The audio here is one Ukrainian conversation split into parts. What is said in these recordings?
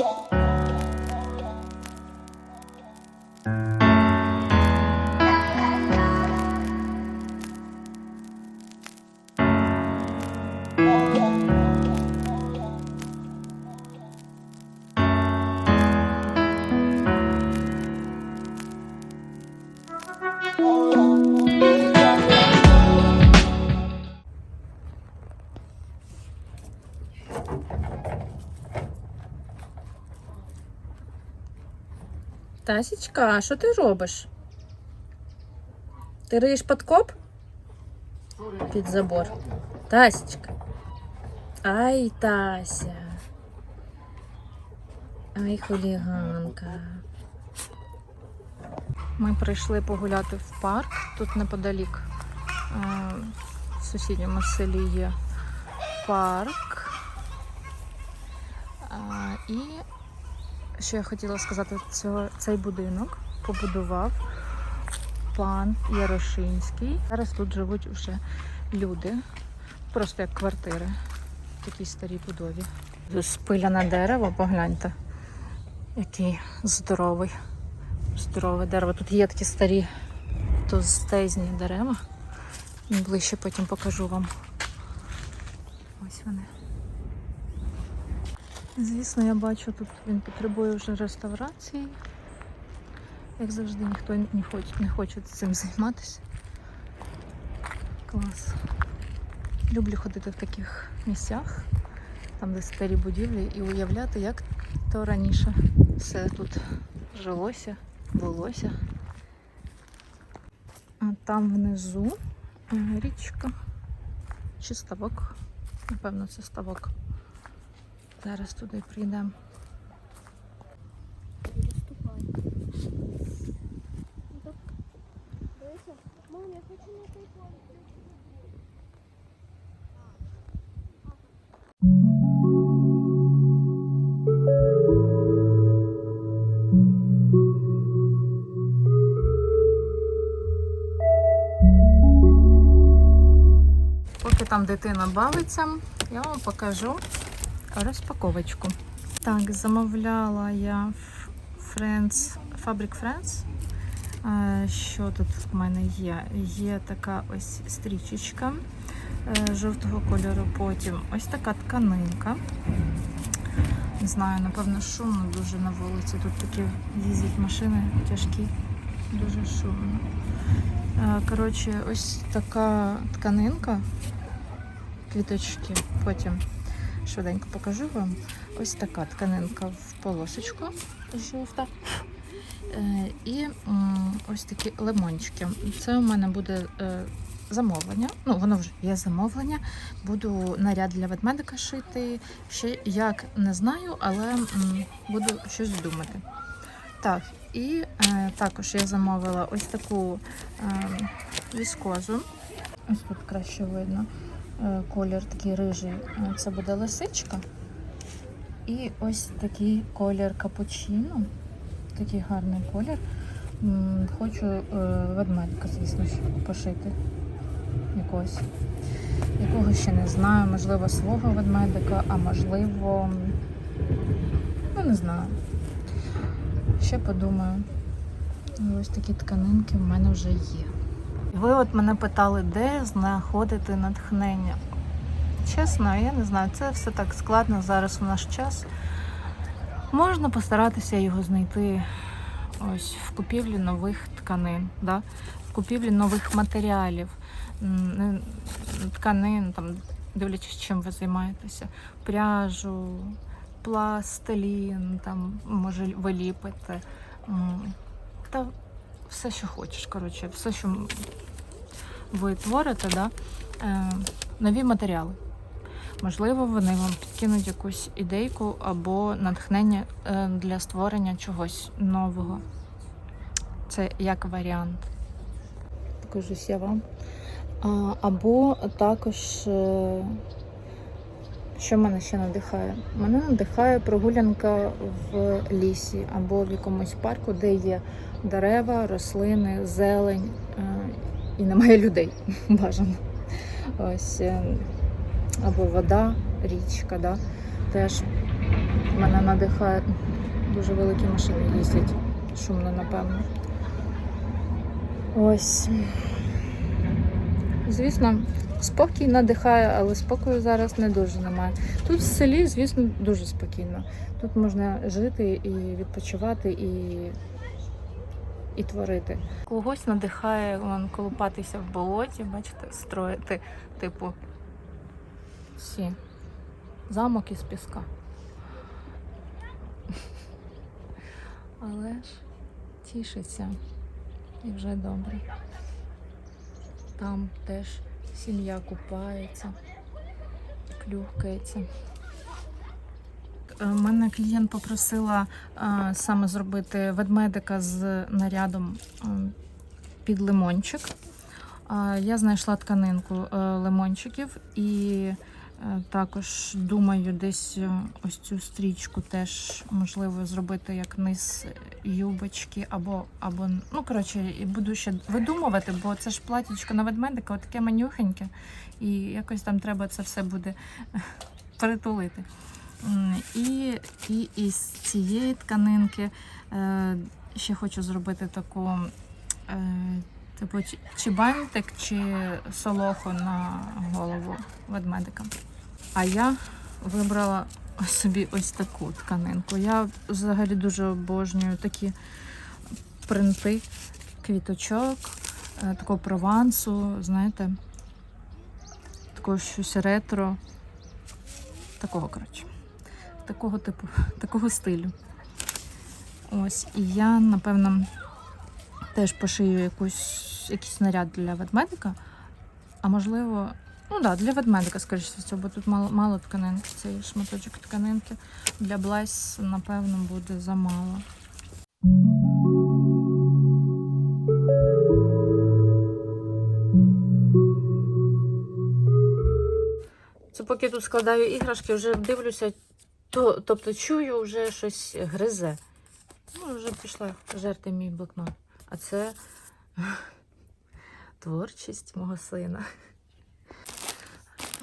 Тасічка, а що ти робиш? Ти риєш подкоп? Під забор. Тасічка. Ай, Тася. Ай, хуліганка. Ми прийшли погуляти в парк. Тут неподалік е, в сусідньому селі є парк. І що я хотіла сказати, цього, цей будинок побудував пан Ярошинський. Зараз тут живуть вже люди, просто як квартири в такій старій будові. Спиляне дерево, погляньте, який здоровий, здорове дерево. Тут є такі старі товстезні дерева. Ближче потім покажу вам. Ось вони. Звісно, я бачу, тут він потребує вже реставрації. Як завжди, ніхто не хоче, не хоче цим займатися. Клас. Люблю ходити в таких місцях, там де старі будівлі, і уявляти, як то раніше все тут жилося, булося. А там внизу е, річка чи ставок. Напевно, це ставок. Зараз туди прийдемо. Мам. Поки там дитина бавиться, я вам покажу розпаковочку. Так, замовляла я Friends, Fabric Friends. Е, Що тут в мене є? Є така ось стрічечка е, жовтого кольору. Потім ось така тканинка. Не знаю, напевно, шумно дуже на вулиці. Тут такі їздять машини тяжкі, дуже шумно. Е, Коротше, ось така тканинка, квіточки. Потім швиденько покажу вам. Ось така тканинка в полосочку жовта. Е, І ось такі лимончики. Це у мене буде е, замовлення. Ну, воно вже є замовлення. Буду наряд для ведмедика шити. Ще як не знаю, але буду щось думати. Так, і е, також я замовила ось таку е, віскозу. Ось тут краще видно. Е, колір такий рижий. Е, Це буде лисичка. І ось такий колір капучино. Такий гарний колір. Хочу е, ведмедика, звісно пошити. Якогось. Якого ще не знаю, можливо, свого ведмедика, а можливо, ну не знаю. Ще подумаю. Ось такі тканинки в мене вже є. Ви от мене питали, де знаходити натхнення. Чесно, я не знаю, це все так складно зараз в наш час. Можна постаратися його знайти ось в купівлі нових тканин, да? в купівлі нових матеріалів, тканин, там, дивлячись, чим ви займаєтеся, пряжу, пластилін, там, може, ви ліпите. Та все, що хочеш, коротше, все, що ви творите, да? е, нові матеріали. Можливо, вони вам підкинуть якусь ідейку або натхнення е, для створення чогось нового. Це як варіант. Покажусь я вам. Або також, е, що мене ще надихає? Мене надихає прогулянка в лісі або в якомусь парку, де є дерева, рослини, зелень е, і немає людей бажано. Ось. е, або вода, річка, да? теж мене надихає. Дуже великі машини їздять. Шумно, напевно. Ось. Звісно, спокій надихає, але спокою зараз не дуже немає. Тут в селі, звісно, дуже спокійно. Тут можна жити і відпочивати, і, і творити. Когось надихає вон, колупатися в болоті, бачите, строїти, типу, всі замок із піска. Але ж тішиться і вже добре. Там теж сім'я купається, клювкається. Е, Мене клієнт попросила е, саме зробити ведмедика з нарядом е, під лимончик. Я знайшла тканинку лимончиків і також думаю, десь ось цю стрічку теж можливо зробити як низ юбочки, або, або ну коротше, і буду ще видумувати, бо це ж платічко на ведмедика, таке манюхеньке, і якось там треба це все буде перетулити. І, і із цієї тканинки е, ще хочу зробити таку, е, типу, чи бантик, чи солоху на голову ведмедика. А я вибрала собі ось таку тканинку. Я взагалі дуже обожнюю такі принти квіточок, е, такого провансу, знаєте, такого щось ретро. Такого, коротше. Такого типу, такого стилю. Ось. І я, напевно, теж пошию якусь, якийсь наряд для ведмедика. А можливо, ну так, да, для ведмедика, скоріше всього, бо тут мало, мало тканинки, цей шматочок тканинки. Для Блайс, напевно, буде замало. Це поки тут складаю іграшки, вже дивлюся, то, тобто чую, вже щось гризе. Ну, вже пішла жерти мій блокнот. А це творчість мого сина.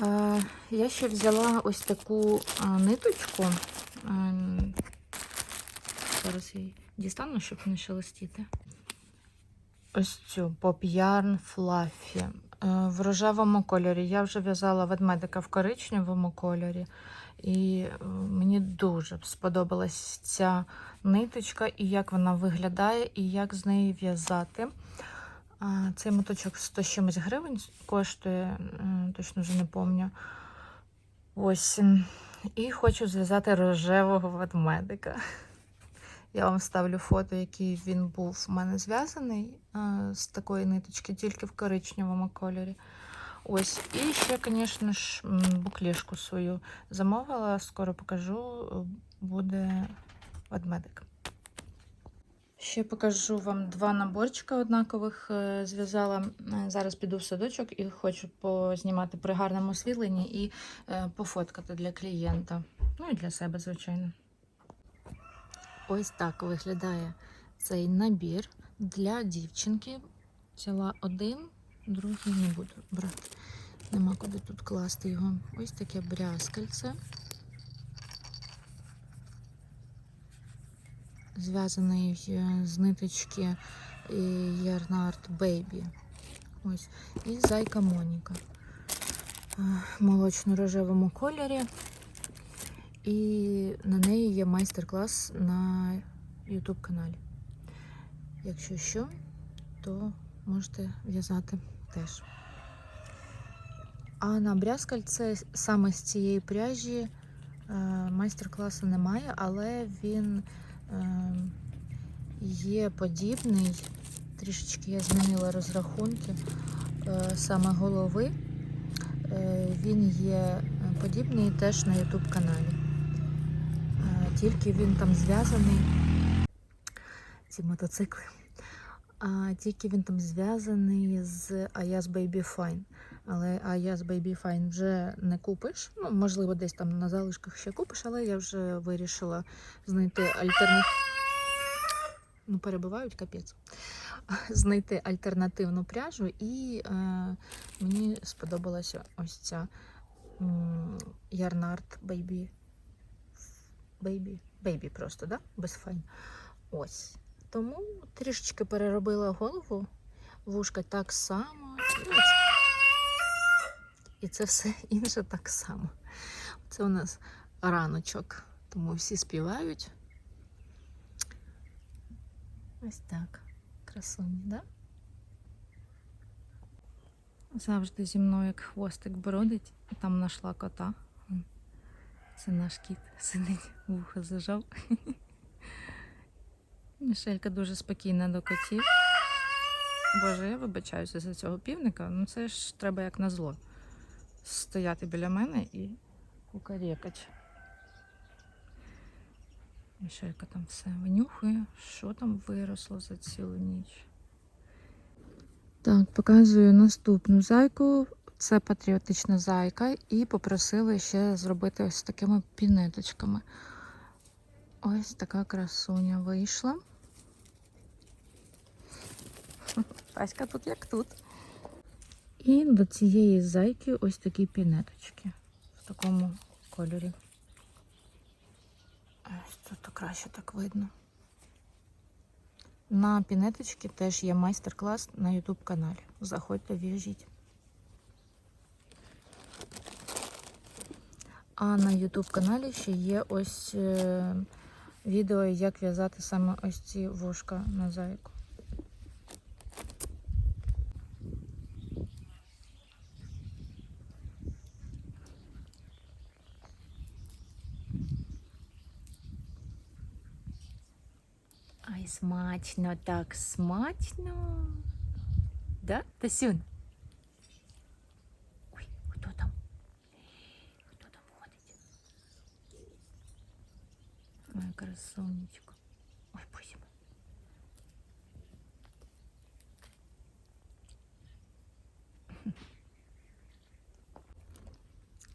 Е, я ще взяла ось таку ниточку. Ем, Зараз її дістану, щоб не шелестіти. Ось цю Pop Yarn Fluffy е, в рожевому кольорі. Я вже в'язала ведмедика в коричневому кольорі. І е, мені дуже сподобалась ця ниточка, і як вона виглядає, і як з неї в'язати. Цей моточок 100 чимось гривень коштує, точно вже не пам'ятаю. Ось. І хочу зв'язати рожевого ведмедика. Я вам ставлю фото, який він був у мене зв'язаний з такої ниточки, тільки в коричневому кольорі. Ось. І ще, звісно ж, буклішку свою замовила. Скоро покажу, е, буде ведмедик. Ще покажу вам два наборчика однакових. е, Зв'язала. Е, Зараз піду в садочок і хочу познімати при гарному освітленні і пофоткати для клієнта. Ну і для себе, звичайно. Ось так виглядає цей набір для дівчинки. Взяла один, другий не буду брати. Нема куди тут класти його. Ось таке брязкальце. Зв'язаний е, з ниточки е, Ярнард Бейбі. Ось. І зайка Моніка. Е, В молочно-рожевому кольорі. І на неї є майстер-клас на YouTube каналі. Якщо що, то можете в'язати теж. А на брязкальце саме з цієї пряжі е, майстер-класу немає, але він е, є подібний. Трішечки я змінила розрахунки е, саме голови. Він є подібний теж на YouTube каналі. Тільки він там зв'язаний. Ці мотоцикли. Тільки він там зв'язаний з Ayaz Baby Fine. Але Ayaz Baby Fine вже не купиш. Ну, можливо, десь там на залишках ще купиш, але я вже вирішила знайти альтернативу. Ну, перебувають капець. Знайти альтернативну пряжу, і е, мені сподобалася ось ця Yarnard Baby бейбі. Бейбі просто, да? Без файн. Ось. Тому трішечки переробила голову, вушка так само. І, це все інше так само. Це у нас раночок, тому всі співають. Ось так. Красуні, да? Завжди зі мною як хвостик бродить, і там знайшла кота. Це наш кіт сидить, вухо зажав. Мішелька дуже спокійна до котів. Боже, я вибачаюся за цього півника. Ну це ж треба як на зло. Стояти біля мене і кукарекать. Мішелька там все винюхує, що там виросло за цілу ніч. Так, показую наступну зайку. Це патріотична зайка, і попросили ще зробити ось такими пінеточками. Ось така красуня вийшла. Паська тут як тут. І до цієї зайки ось такі пінеточки в такому кольорі. Ось тут краще так видно. На пінеточки теж є майстер-клас на YouTube каналі. Заходьте, в'яжіть. А на YouTube каналі ще є ось е, відео, як в'язати саме ось ці вушка на зайку. Смачно, так смачно. Да, Тасюн? Ой, хто там? Хто там ходить? Ой, красунечко. Ой, боже.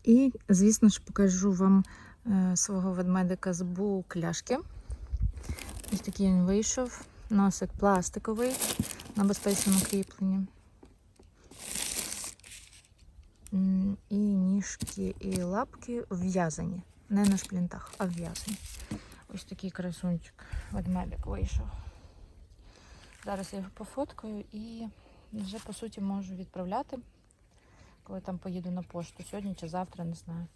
І, звісно ж, покажу вам е, свого ведмедика з букляшки. Ось такий він вийшов. Носик пластиковий на безпечному кріпленні. І ніжки, і лапки в'язані. Не на шплінтах, а в'язані. Ось такий красунчик. Ведмедик вийшов. Зараз я його пофоткаю і вже по суті можу відправляти, коли там поїду на пошту. Сьогодні чи завтра, не знаю.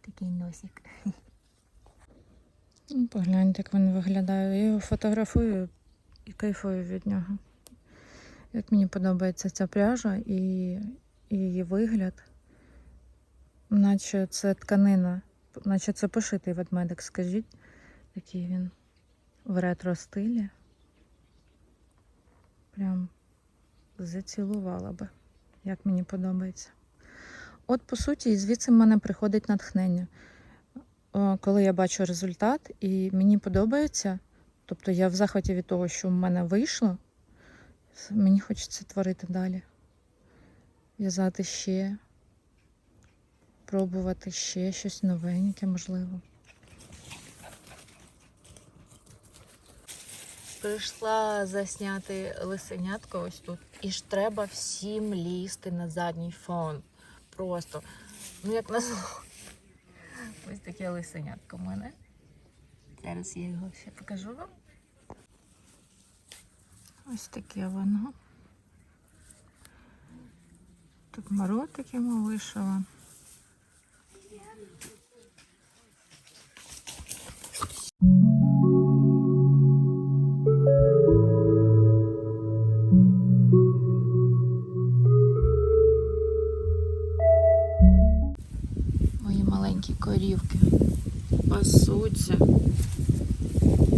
Такий носик. Ну, Погляньте, як він виглядає. Я його фотографую і кайфую від нього. Як мені подобається ця пряжа і, і її вигляд. Наче це тканина, наче це пошитий ведмедик, скажіть. Такий він в ретро стилі. Прям зацілувала би, як мені подобається. От, по суті, і звідси в мене приходить натхнення. О, коли я бачу результат і мені подобається, тобто я в захваті від того, що в мене вийшло, мені хочеться творити далі. В'язати ще, пробувати ще щось новеньке, можливо. Прийшла засняти лисенятко ось тут. І ж треба всім лізти на задній фон. Просто, ну як на. Ось таке лисенятко в мене. Зараз я його ще покажу вам. Ось таке воно. Тут моротик йому вийшов. Маленькі корівки пасуться,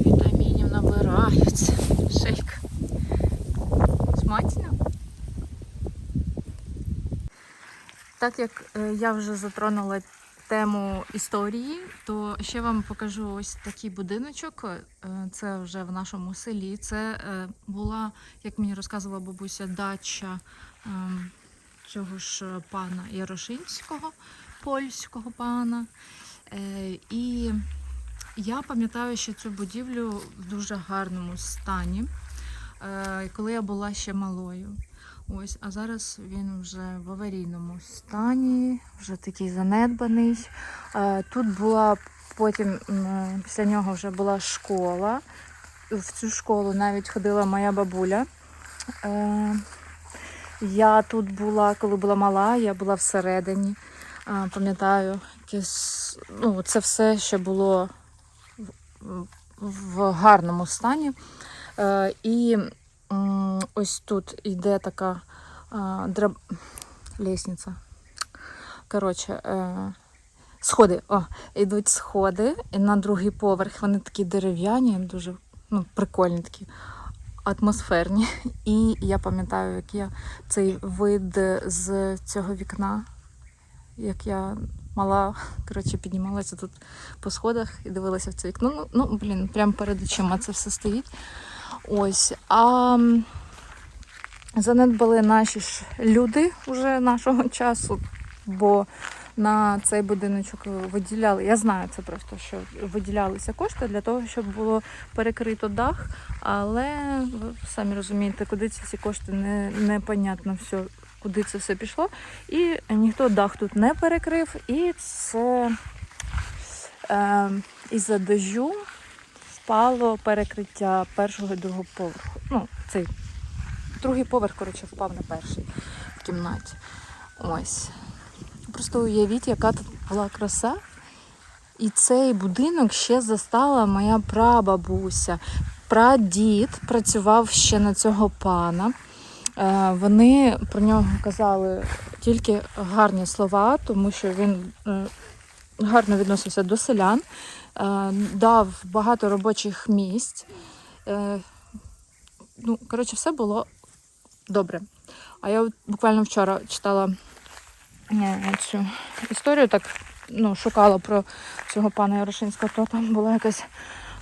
вітамінів набираються. Шейк. Смачно. Так як е, я вже затронула тему історії, то ще вам покажу ось такий будиночок. Е, Це вже в нашому селі. Це е, була, як мені розказувала бабуся, дача ем, цього ж пана Ярошинського, польського пана. Е, І я пам'ятаю, що цю будівлю в дуже гарному стані, е, коли я була ще малою. Ось, а зараз він вже в аварійному стані, вже такий занедбаний. Е, Тут була потім після нього вже була школа. В цю школу навіть ходила моя бабуля. Я тут була, коли була мала, я була всередині. Пам'ятаю, ну, це все ще було в- гарному стані. Е, І ось тут йде така драб... лестниця. Коротше, е, сходи. О, йдуть сходи на другий поверх. Вони такі дерев'яні, дуже ну, прикольні такі. Атмосферні. І я пам'ятаю, як я цей вид з цього вікна, як я мала, коротше, піднімалася тут по сходах і дивилася в це вікно. Ну, ну блін, прямо перед очима це все стоїть. Ось. А занедбали наші ж люди вже нашого часу, бо на цей будиночок виділяли. Я знаю це просто, що виділялися кошти для того, щоб було перекрито дах, але ви самі розумієте, куди ці всі кошти не, непонятно все, куди це все пішло. І ніхто дах тут не перекрив, і це е, із-за дождю впало перекриття першого і другого поверху. Ну, цей другий поверх, коротше, впав на перший в кімнаті. Ось. Просто уявіть, яка тут була краса. І цей будинок ще застала моя прабабуся. Прадід працював ще на цього пана. Е, Вони про нього казали тільки гарні слова, тому що він е, гарно відносився до селян, е, дав багато робочих місць. Ну, коротше, все було добре. А я буквально вчора читала цю історію, так ну, шукала про цього пана Ярошинського, то там була якась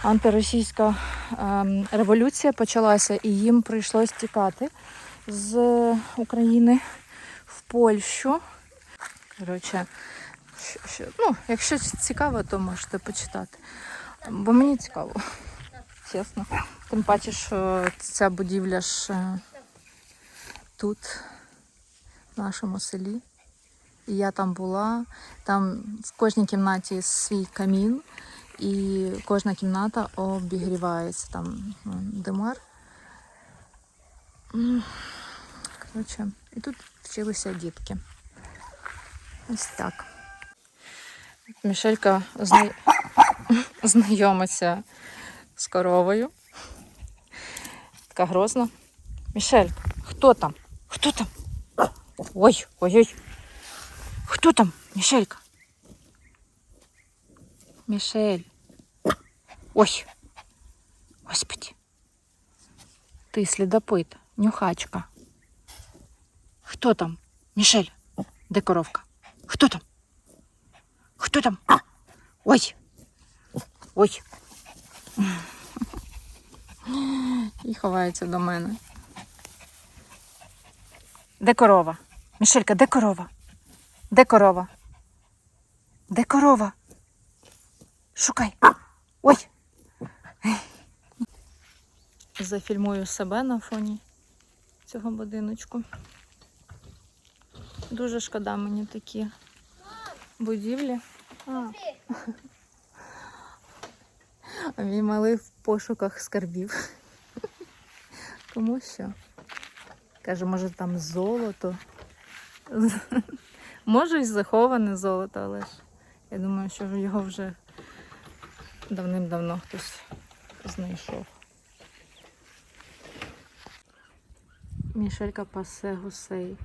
антиросійська ем, революція почалася, і їм прийшлось тікати з України в Польщу. Коротше, ну, якщо цікаво, то можете почитати. Бо мені цікаво, чесно. Тим паче, що ця будівля ж е, тут, в нашому селі. І я там була. Там в кожній кімнаті свій камін, і кожна кімната обігрівається. Там ну, димар. Коротше, і тут вчилися дітки. Ось так. Мішелька зна... знайомиться з коровою. Така грозна. Мішель, хто там? Хто там? Ой, ой-ой. Хто там? Мішелька. Мішель. Ой. Господи. Ти слідопит, нюхачка. Хто там? Мішель. Де коровка? Хто там? Хто там? Ой. Ой. І ховається до мене. Де корова? Мішелька, де корова? Де корова? Де корова? Шукай. Ой. Зафільмую себе на фоні цього будиночку. Дуже шкода мені такі будівлі. А. Мій малий в пошуках скарбів. Кому що? Каже, може там золото. Може, і заховане золото, але ж я думаю, що його вже давним-давно хтось знайшов. Мішелька пасе гусей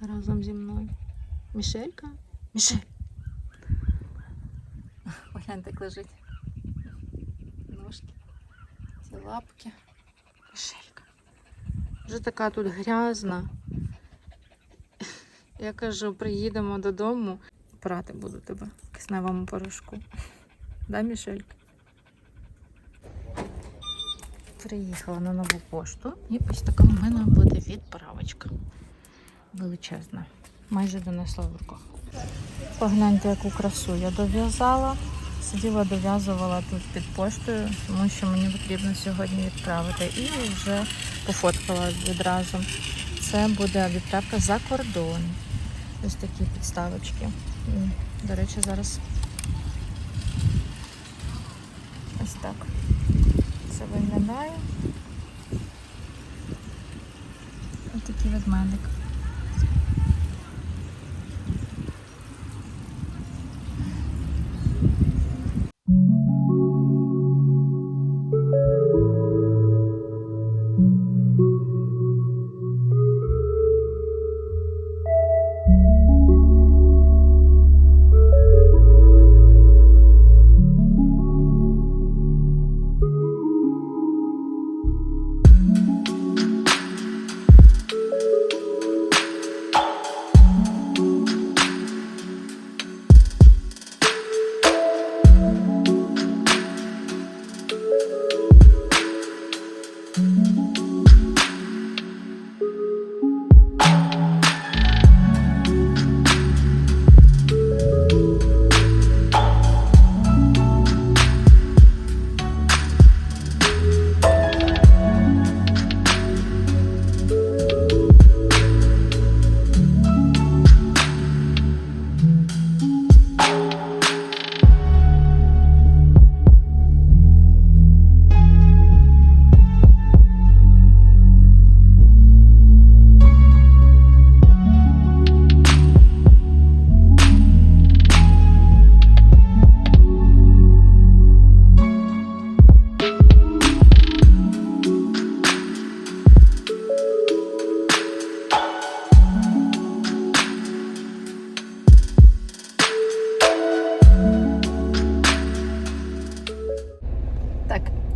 разом зі мною. Мішелька? Мішель! Погляньте, як лежить. Ножки, ці лапки. Мішелька. Вже така тут грязна. Я кажу, приїдемо додому, прати буду тебе в кисневому порошку. Да, Мішелька? Приїхала на нову пошту і ось така в мене буде відправочка. Величезна. Майже донесла в руках. Погляньте, яку красу я дов'язала. Сиділа, дов'язувала тут під поштою, тому що мені потрібно сьогодні відправити. І вже пофоткала відразу. Це буде відправка за кордон. Ось такі підставочки. До речі, зараз ось так. Це виглядає. Ось такий ведмедик.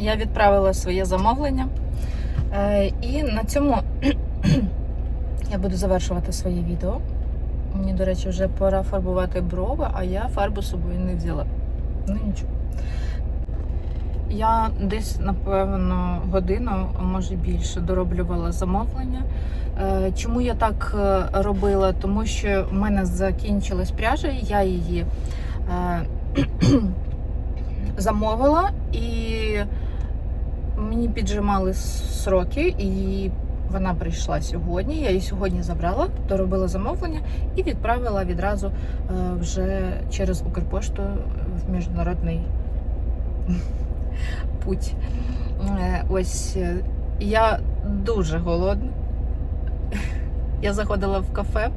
Я відправила своє замовлення. Е, і на цьому я буду завершувати своє відео. Мені, до речі, вже пора фарбувати брови, а я фарбу з собою не взяла. Ну нічого. Я десь, напевно, годину, може більше, дороблювала замовлення. Е, Чому я так е, робила? Тому що в мене закінчилась пряжа, я її замовила, і мені піджимали сроки, і вона прийшла сьогодні. Я її сьогодні забрала, доробила замовлення і відправила відразу е, вже через Укрпошту в міжнародний путь. Е, Ось е, я дуже голодна. Я заходила в кафе,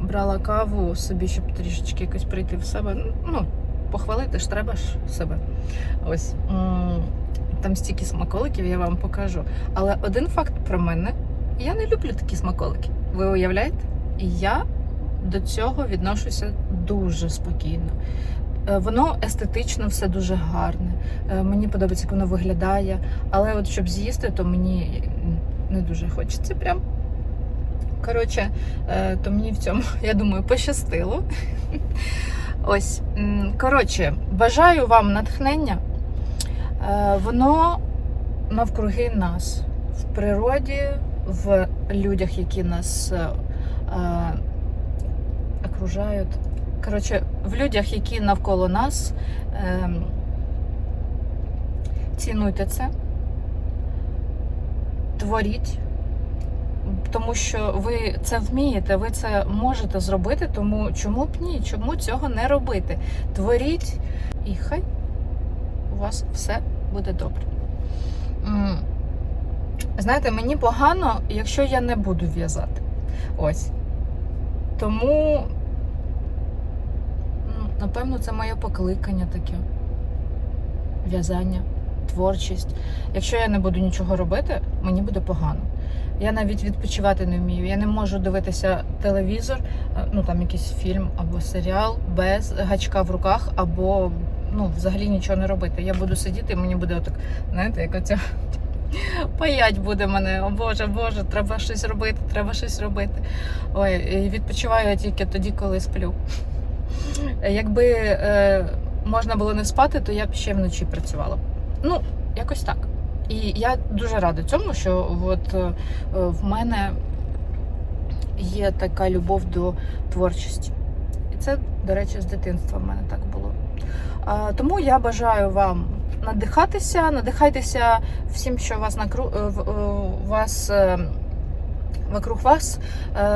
брала каву собі, щоб трішечки якось прийти в себе. Ну, похвалити ж треба ж себе. Ось. Там стільки смаколиків, я вам покажу. Але один факт про мене: я не люблю такі смаколики. Ви уявляєте? І я до цього відношуся дуже спокійно. Е, Воно естетично все дуже гарне. Е, Мені подобається, як воно виглядає. Але от щоб з'їсти, то мені не дуже хочеться прям. Коротше, е, то мені в цьому, я думаю, пощастило. Ось, коротше, бажаю вам натхнення. Е, Воно навкруги нас в природі, в людях, які нас е, е, окружають. Коротше, в людях, які навколо нас. Е, цінуйте це, творіть, тому що ви це вмієте, ви це можете зробити, тому чому б ні? Чому цього не робити? Творіть, і хай у вас все буде добре. Знаєте, мені погано, якщо я не буду в'язати. Ось. Тому, ну, напевно, це моє покликання таке. В'язання, творчість. Якщо я не буду нічого робити, мені буде погано. Я навіть відпочивати не вмію. Я не можу дивитися телевізор, е, ну там якийсь фільм або серіал без гачка в руках, або ну, взагалі нічого не робити. Я буду сидіти, і мені буде отак, знаєте, як оця паять буде мене. О Боже, Боже, треба щось робити, треба щось робити. Ой, відпочиваю я тільки тоді, коли сплю. Якби е, можна було не спати, то я б ще вночі працювала. Ну, якось так. І я дуже рада цьому, що от е, в мене є така любов до творчості. І це, до речі, з дитинства в мене так було. Тому я бажаю вам надихатися, надихайтеся всім, що вас накру... е, е, вас е, вокруг вас,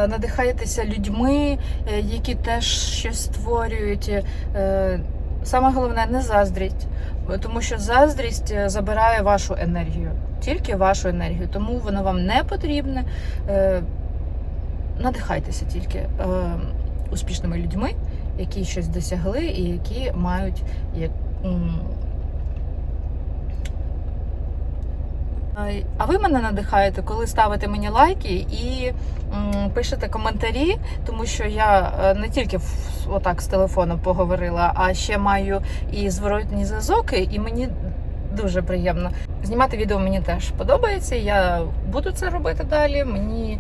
надихаєтеся людьми, які теж щось створюють. Саме головне не заздріть, тому що заздрість забирає вашу енергію, тільки вашу енергію, тому воно вам не потрібне. Надихайтеся тільки успішними людьми, які щось досягли і які мають як, А ви мене надихаєте, коли ставите мені лайки і пишете коментарі, тому що я е, не тільки отак з телефону поговорила, а ще маю і зворотні зв'язок, і мені дуже приємно. Знімати відео мені теж подобається. Я буду це робити далі. Мені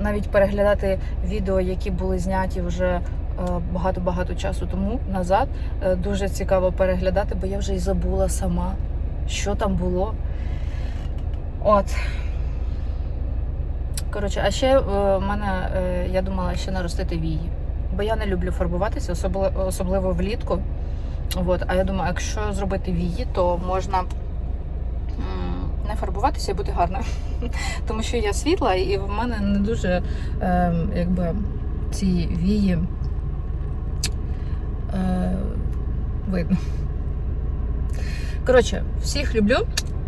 навіть переглядати відео, які були зняті вже багато-багато часу тому назад. е, Дуже цікаво переглядати, бо я вже і забула сама, що там було. От. Коротше, а ще е, в мене, е, я думала ще наростити вії. Бо я не люблю фарбуватися, особливо влітку. От, а я думаю, якщо зробити вії, то можна не фарбуватися і бути гарною. Тому що я світла, і в мене не дуже е, якби, ці вії видно. Коротше, всіх люблю,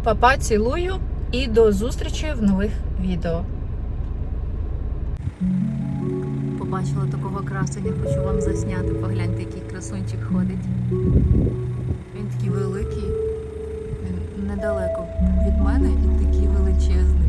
папа, цілую і до зустрічі в нових відео. Побачила такого красення, хочу вам засняти. Погляньте, який красунчик ходить. Він такий великий, він недалеко від мене і такий величезний.